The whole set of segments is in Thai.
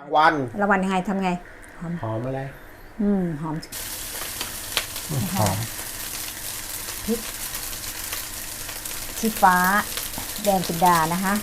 รางวัลละวันยังไงทำไง หอม หอมอะไร อืม หอม หอมชี้ฟ้า แดงจินดานะคะ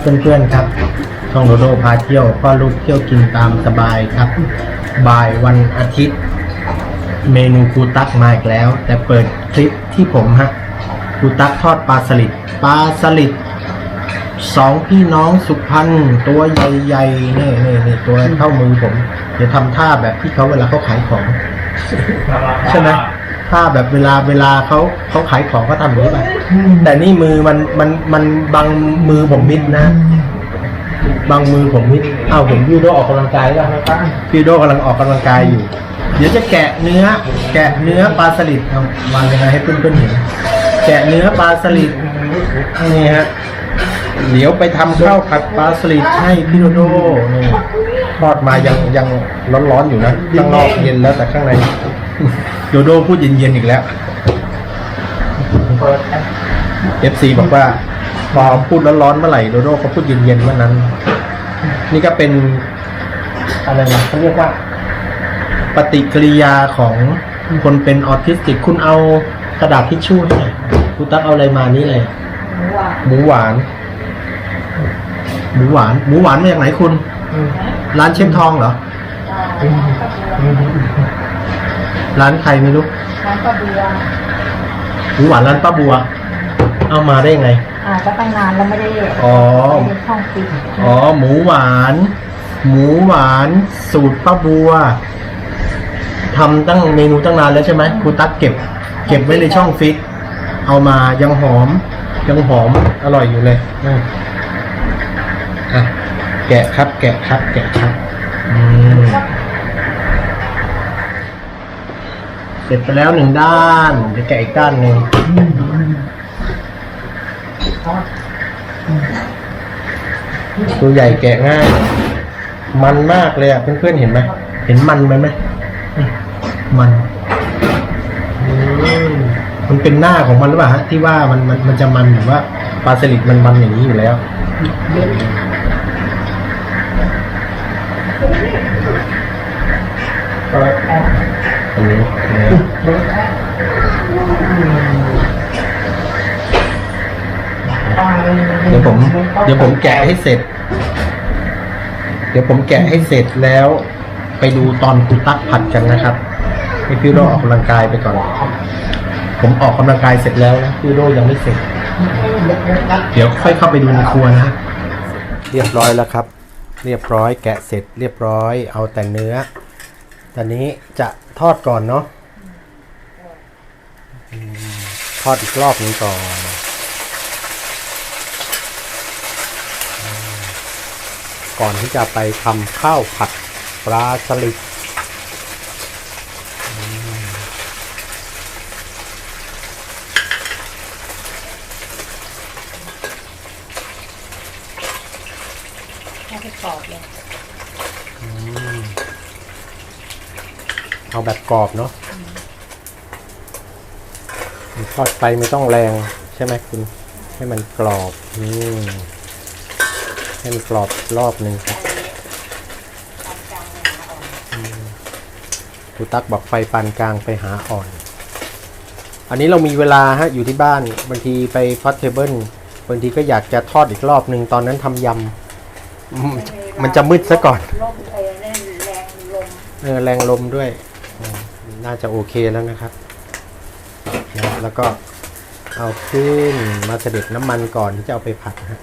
เพื่อนๆครับช่องโดโดพาเที่ยวก็ลูกเที่ยวกินตามสบายครับ บ่ายวันอาทิตย์ เมนูกูตักมาอีกแล้ว แต่เปิดคลิปที่ผมฮะกูตักทอดปลาสลิดปลาสลิดสองพี่น้องสุพรรณตัวใหญ่ๆนี่นี่นี่ตัวเท่ามือผมเดี๋ยวทำท่าแบบที่เขาเวลาเขาขายของ ใช่ไหม ถ้าแบบเวลาเวลาเขาเขาขายของเขาทำอย่างนี้ไปแต่นี่มือมันมันมันบังมือผมมิดนะบังมือผมมิดอ้าวผมพี่โดออกกำลังกายแล้วพี่โดกำลังออกกำลังกายอยู่ เดี๋ยวจะแกะเนื้อ แกะเนื้อปลาสลิดเอาวางยังไงให้เพื่อนๆเห็นแกะเนื้อปลาสลิดนี่ฮะเดี๋ยวไปทำข้าวผัดปลาสลิดให้พี่โดโดนี่ทอดมายังยังร้อนๆอยู่นะข้างนอกเย็นแล้วแต่ข้างใน โดโดพูดเย็นๆอีกแล้ว FC บอกว่า พอพูดร้อนๆเมื่อไหร่โดโดเขาพูดเย็นๆเมื่อนั้น นี่ก็เป็นอะไรนะเขาเรียกว่า ปฏิกิริยาของคนเป็นออทิสติก คุณเอากระดาษทิชชู่ให้หน่อยคุณตักเอาอะไรมานี่เลยหมูหวาน หมูหวาน หมูหวานมาจากไหนคุณ ร้านเชฟทองเหรอ ร้านใครไม่รู้ร้านป้าบัวหมูหวานร้านป้าบัว เอามาได้ไง อ่าก็ตั้งนานแล้วไม่ได้อ๋อ ไม่ได้ช่องปิดอ๋อหมูหวาน หมูหวานสูตรป้าบัวทำตั้งเมนูตั้งนานแล้วใช่ไหมครูตั๊กเก็บ เก็บไว้ในช่องฟิตเอามายังหอม ยังหอมอร่อยอยู่เลยอืมอะแกะครับ แกะครับ แกะครับอืม เสร็จไปแล้วหนึ่งด้านจะแกะอีกด้านหนึ่งตัวใหญ่แกะง่าย มันมากเลยอะเพื่อนๆเห็นไหมเห็นมันไหมไหมอืมมันอืมมันเป็นหน้าของมันหรือเปล่าฮะที่ว่ามันมันมันจะมันหรือว่าปลาสลิดมันมันอย่างนี้อยู่แล้วอันนี้นะ เดี๋ยวผม เดี๋ยวผมแกะให้เสร็จ เดี๋ยวผมแกะให้เสร็จแล้ว ไปดูตอนครูตักผัดกันนะครับ ให้พี่โดออกกำลังกายไปก่อน ผมออกกำลังกายเสร็จแล้วนะพี่โดยังไม่เสร็จ เดี๋ยวค่อยเข้าไปดูในครัวนะเรียบร้อยแล้วครับ เรียบร้อยแกะเสร็จเรียบร้อย เอาแต่เนื้อ ตอนนี้จะทอดก่อนเนาะทอดอีกรอบนึงก่อน ก่อนที่จะไปทำข้าวผัดปลาสลิดอืม ให้ไปกรอบเลย เอา แบบกรอบเนาะทอดไปไม่ต้องแรงใช่ไหมคุณ ให้มันกรอบอืมให้มันกรอบอีกรอบหนึ่งครับอืมคุณตักบอกไฟปานกลางไปหาอ่อน อันนี้เรามีเวลาฮะอยู่ที่บ้านบางทีไปพอตเทเบิลบางทีก็อยากจะทอดอีกรอบหนึ่งตอนนั้นทำยำอืมมันจะมืดซะก่อนลมเออแรงแรงลมเออแรงลมด้วยอืม น่าจะโอเคแล้วนะครับนะแล้วก็เอาขึ้นมาเสด็จน้ำมันก่อนที่จะเอาไปผัดฮะ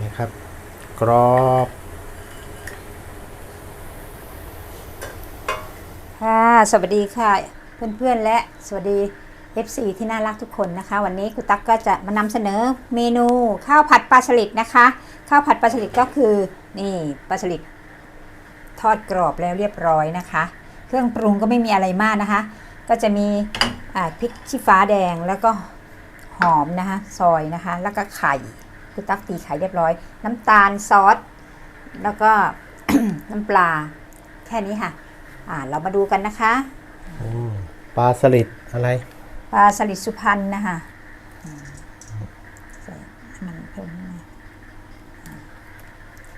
นี่ครับ กรอ สวัสดีค่ะ เพื่อนๆและสวัสดี FC ที่น่ารักทุกคนนะคะ วันนี้คุณตั๊กก็จะมานำเสนอเมนูข้าวผัดปลาสลิดนะคะ ข้าวผัดปลาสลิดก็คือนี่ปลาสลิดทอดกรอบแล้วเรียบร้อยนะคะ เครื่องปรุงก็ไม่มีอะไรมากนะคะ ก็จะมีพริกชี้ฟ้าแดงแล้วก็หอมนะคะซอยนะคะ แล้วก็ไข่คุณตั๊กตีไข่เรียบร้อย น้ำตาลซอสแล้วก็น้ำปลาแค่นี้ค่ะ อ่าเรามาดูกันนะคะอืมปลาสลิดอะไร ปลาสลิดสุพรรณนะคะอืมใส่ให้มันเพิ่มขึ้นมาอ่า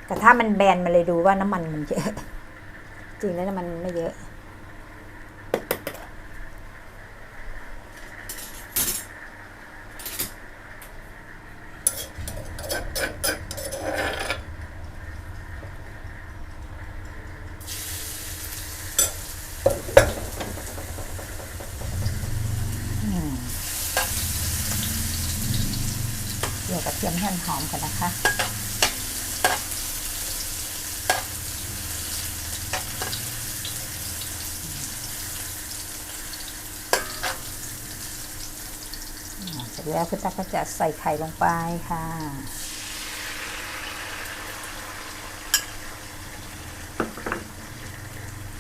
กระทะมันแบนมาเลยดูว่าน้ำมันมันเยอะ จริงแล้วน้ำมันไม่เยอะ เดี๋ยวกระเทียมให้มันหอมก่อนนะคะ เสร็จ แล้วคุณตาก็จะใส่ไข่ลงไปค่ะ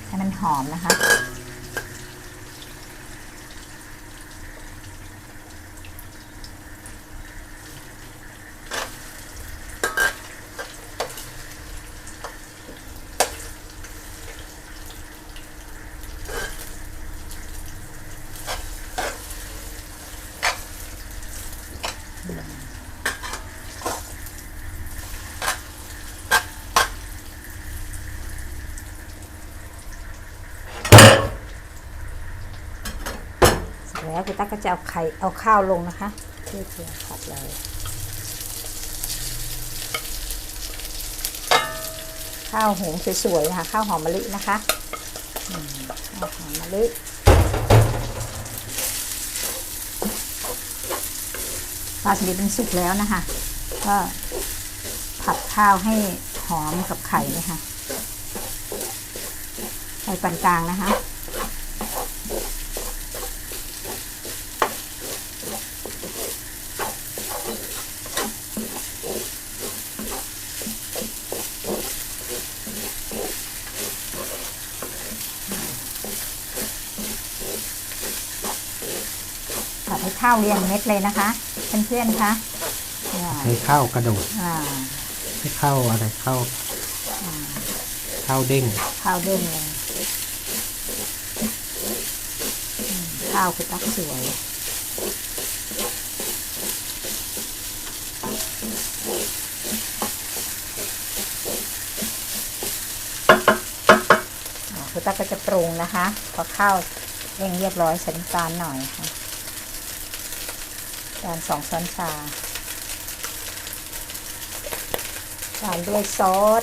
ให้มันหอมนะคะ เสร็จ แล้วคุณตั๊กก็จะเอาไข่เอาข้าวลงนะคะเพื่อเพื่อผัดเลยข้าวหุงสวยๆนะคะข้าวหอมมะลินะคะข้าวหอมมะลิปลาสลิดมันสุกแล้วนะคะ ก็ผัดข้าวให้หอมกับไข่เลยค่ะไฟปานกลางนะคะ ผัดให้ข้าวเรียงเม็ดเลยนะคะเพื่อนๆคะอ่าให้ข้าวกระโดดอ่าให้ข้าวอะไรข้าวข้าวเด้งข้าวเด้งเลยอืมข้าวคือตักสวยอ่าคือตักก็จะปรุงนะคะ พอข้าวเร่งเรียบร้อยใส่น้ำตาลหน่อยค่ะ น้ำตาลสองช้อนชาตามด้วยซอส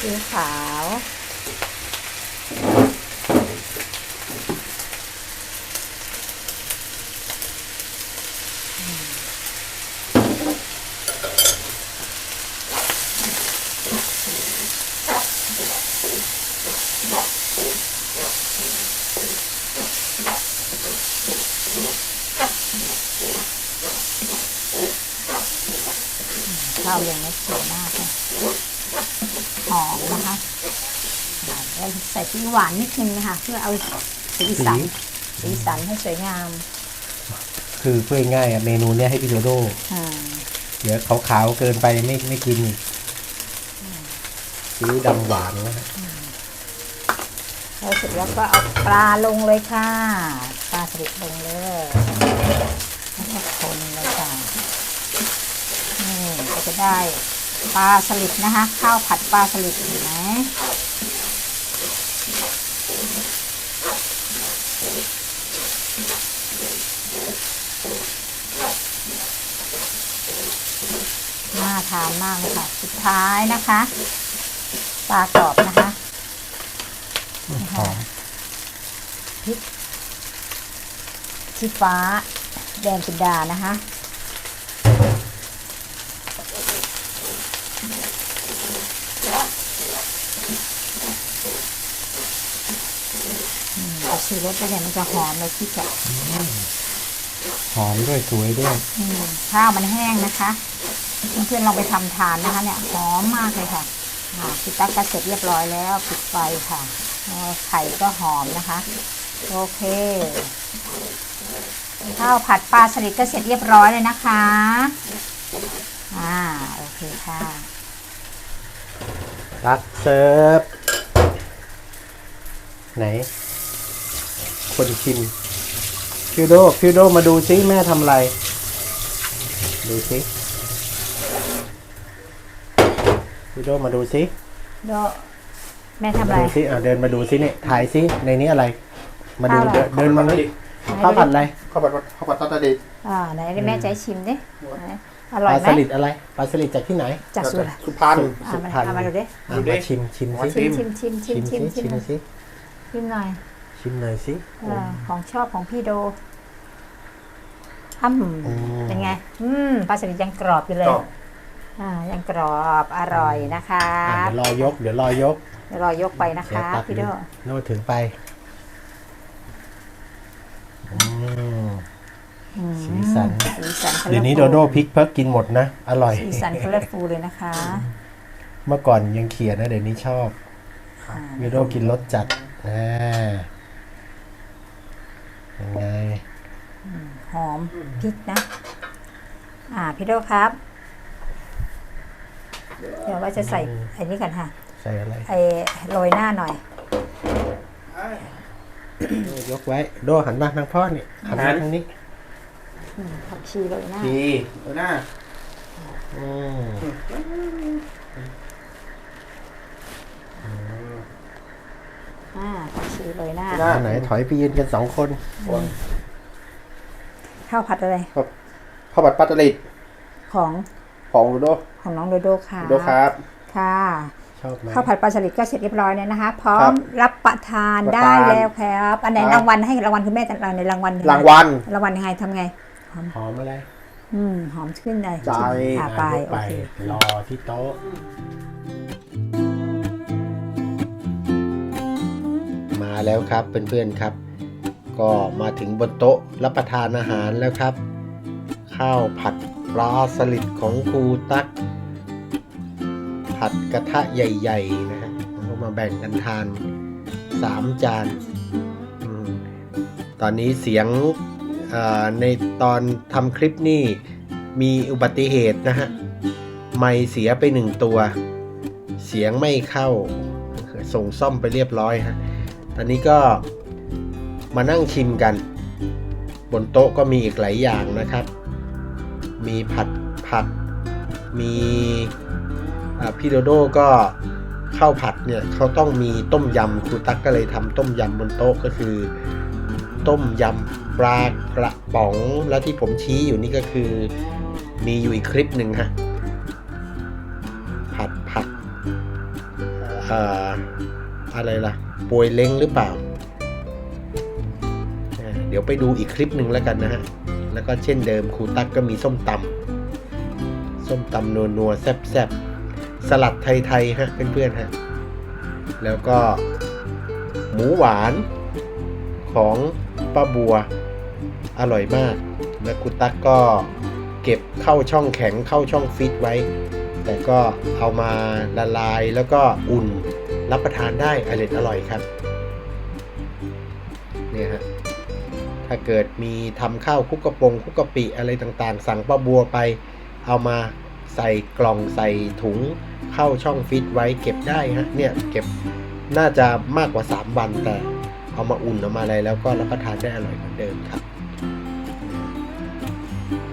สีขาว ข้าวยังไม่สวยมากเลยหอมนะคะอ่าแล้วใส่ซีอิ๊วหวานนิดนึงนะคะ เพื่อเอาสีสันสีสันให้สวยงาม คือเพื่อง่ายๆอะเมนูเนี้ยให้พี่โดโดอ่าเดี๋ยวขาวๆเกินไปไม่ไม่กินอีกซีอิ๊วดำหวานนะฮะแล้วเสร็จแล้วก็เอาปลาลงเลยค่ะ ปลาสลิดลงเลยแล้วก็คนเลยค่ะนี่ก็ จะได้ปลาสลิดนะคะ ข้าวผัดปลาสลิดเห็นไหมน่าทานมากเลยค่ะ สุดท้ายนะคะ ปลากรอบนะคะหอมพริกชี้ฟ้า แดงจินดานะคะ อืมเอา ชีรสไปเนี่ยมันจะหอมเลยพริกอะหอมด้วยสวยด้วยอืมข้าวมันแห้งนะคะเพื่อนๆลองไปทำทานนะคะ เนี่ยหอมมากเลยค่ะอ่าพี่ตั๊กก็เสร็จเรียบร้อยแล้วปิดไฟค่ะอ่าไข่ก็หอมนะคะ โอเคข้าวผัดปลาสลิดก็เสร็จเรียบร้อยเลยนะคะ อ่า โอเคค่ะตักเสิร์ฟไหน คนชิมพิวโดพิวโดมาดูซิแม่ทำอะไร ดูซิพิวโดมาดูซิโดแม่ทำอะไรมาดูซิอะเดินมาดูซิเนี่ยถ่ายซิในนี้อะไร มาดูข้าวอะไรเดินเดินมาดิข้าวผัดอะไรข้าวผัดข้าวผัดตาตาดิบอ่าไหนแม่ใจะให้ชิมดิไหนอปร่อยลาไหมสลิดอะไรปลาสลิดจากที่ไหน จากสุราษฎร์สุพรรณอ่าสุมาพรรณเอามาดูดิอะดูดิมาชิมชิมมาซิชิมชิมชิมชิชิมมชิซิมชิมชิมซิชิมหน่อย ชิมหน่อยสิเออของชอบของพี่โดอืมอืมเป็นไง อืมปลาสลิดยังกรอบอยู่เลยกรอบอ่า ยังกรอบอร่อยนะคะอะเดี๋ยวรอยก เดี๋ยวรอยก เดี๋ยวรอยกไปนะคะเดี๋ยวตักพี่โดโน่ถึงไปอืมอืมสีสันสีสันเดี๋ยวนี้โดโดพริกเพิกกินหมดนะ อร่อย สีสันเคลฟูเลยนะคะ เมื่อก่อนยังเขียนนะเดี๋ยวนี้ชอบอ่าโดโดกินรสจัดอ่า ยังไงหอมพริกนะ อ่าพี่โดครับ เดี๋ยวว่าจะใส่ไอ้นี่กันค่ะ ใส่อะไรไอ้โรยหน้าหน่อย ยกไว้ โดหันมาทางพ่อนี่หันมาทางนี้อืมผักชีโรยหน้าดีเออหน้าอืม อ่าผักชีโรยหน้าหน้าอันไหนถอยไปยืนกันสองคนข้าวผัดอะไรข้าวผัดปลาตาดิบของของโดโดของน้องโดโดค่ะโดครับค่ะชอบไหมข้าวผัดปลาสลิดก็เสร็จเรียบร้อยแล้วนะคะ พร้อครัมบรับประทานรับประได้ทานแล้วครับอันไหนครับรางวัลให้รางวัลคือแม่จัดในรางวัลรางวัลรางวัลยังไงทำไงหอมหอมอะไรอืมหอมขึ้นเลยใจอ่าไปอะยกโอเครอที่โต๊ะ แล้วครับเพื่อนๆครับ ก็มาถึงบนโต๊ะรับประทานอาหารแล้วครับ ข้าวผัดปลาสลิดของครูตั๊กผัดกระทะใหญ่ๆนะฮะมาแบ่งกันทานสามจานอตอนนี้เสียงในตอนทำคลิปนี่มีอุบัติเหตุนะฮะไม่เสียไปหนึ่งตัว เสียงไม่เข้าส่งซ่อมไปเรียบร้อยฮะ ตอนนี้ก็มานั่งชิมกัน บนโต๊ะก็มีอีกหลายอย่างนะครับ มีผัดผัก มีพี่โดโดก็ข้าวผัดเนี่ยเขาต้องมีต้มยำครูตั๊กก็เลยทำต้มยำบนโต๊ะก็คือ ต้มยำปลากระป๋องแล้วที่ผมชี้อยู่นี่ก็คือ มีอยู่อีกคลิปหนึ่งฮะผัดผักออะไรล่ะ ป่วยเล้งหรือเปล่า เดี๋ยวไปดูอีกคลิปหนึ่งแล้วกันนะฮะ แล้วก็เช่นเดิมครูตั๊กก็มีส้มตำส้มตำนัวนัวแซ่บแซบสลัดไทยๆฮะเพื่อนๆฮะ แล้วก็หมูหวานของป้าบัวอร่อยมาก และครูตั๊กก็เก็บเข้าช่องแข็งเข้าช่องฟิตไว้ แต่ก็เอามาละลายแล้วก็อุ่น รับประทานได้อร่อยอร่อยครับเนี่ยฮะถ้าเกิดมีทำข้าวคุกกระปงคุกกะปิอะไรต่างๆ สั่งป้าบัวไป เอามาใส่กล่องใส่ถุงเข้าช่องฟิตไว้เก็บได้ฮะเนี่ยเก็บน่าจะมากกว่า 3 วันแต่เอามาอุ่นเอามาอะไรแล้วก็รับประทานได้อร่อยเหมือนเดิมครับ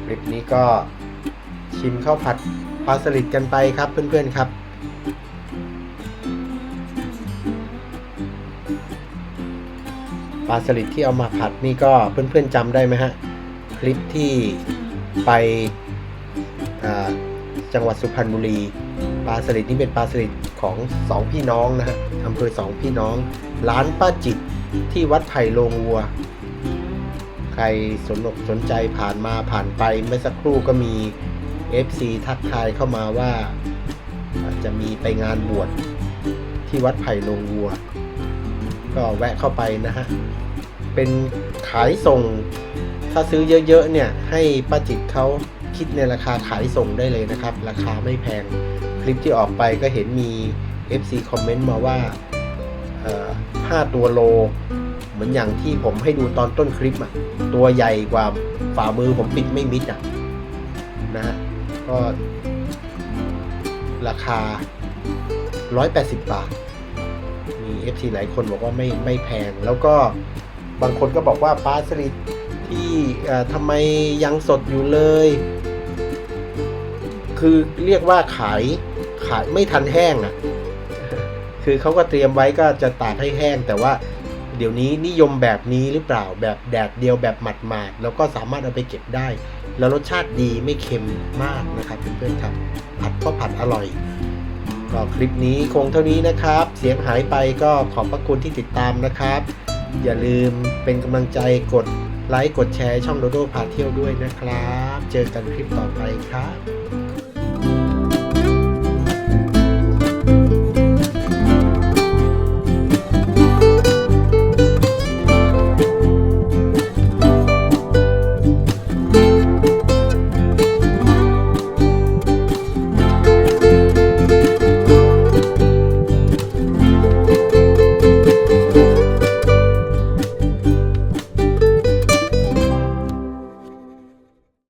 คลิปนี้ก็ชิมข้าวผัดปลาสลิดกันไปครับเพื่อนๆครับ ปลาสลิดที่เอามาผัดนี่ก็เพื่อนๆจำได้ไหมฮะ คลิปที่ไปจังหวัดสุพรรณบุรีปลาสลิดนี่เป็นปลาสลิดของสองพี่น้องนะฮะอำเภอสองพี่น้อง ร้านป้าจิตที่วัดไผ่โรงวัว ใครสนอกสนใจผ่านมาผ่านไปเมื่อสักครู่ก็มี FC ทักทายเข้ามาว่าจะมีไปงานบวชที่วัดไผ่โรงวัว ก็แวะเข้าไปนะฮะ เป็นขายส่ง ถ้าซื้อเยอะๆเนี่ย ให้ป้าจิตเขาคิดในราคาขายส่งได้เลยนะครับ ราคาไม่แพง คลิปที่ออกไปก็เห็นมี FC คอมเมนต์มาว่า5ตัวโล เหมือนอย่างที่ผมให้ดูตอนต้นคลิปอะตัวใหญ่กว่าฝ่ามือผมปิดไม่มิดอะนะฮะก็ราคา 180 บาท มี FC หลายคนบอกว่าไม่ไม่แพง แล้วก็บางคนก็บอกว่าปลาสลิดที่ทำไมยังสดอยู่เลย คือเรียกว่าขายขายไม่ทันแห้งอะ่ะ คือเขาก็เตรียมไว้ก็จะตากให้แห้ง แต่ว่าเดี๋ยวนี้นิยมแบบนี้หรือเปล่าแบบแดดเดียวแบบหมาดๆแล้วก็สามารถเอาไปเก็บได้ แล้วรสชาติดีไม่เค็มมากนะครับเพื่อนๆครับผัดก็ผัดอร่อย ก็คลิปนี้คงเท่านี้นะครับ เสียงหายไปก็ขอบพระคุณที่ติดตามนะครับ อย่าลืมเป็นกำลังใจกดไลค์กดแชร์ช่องโดโดพาเที่ยวด้วยนะครับ เจอกันคลิปต่อไปครับ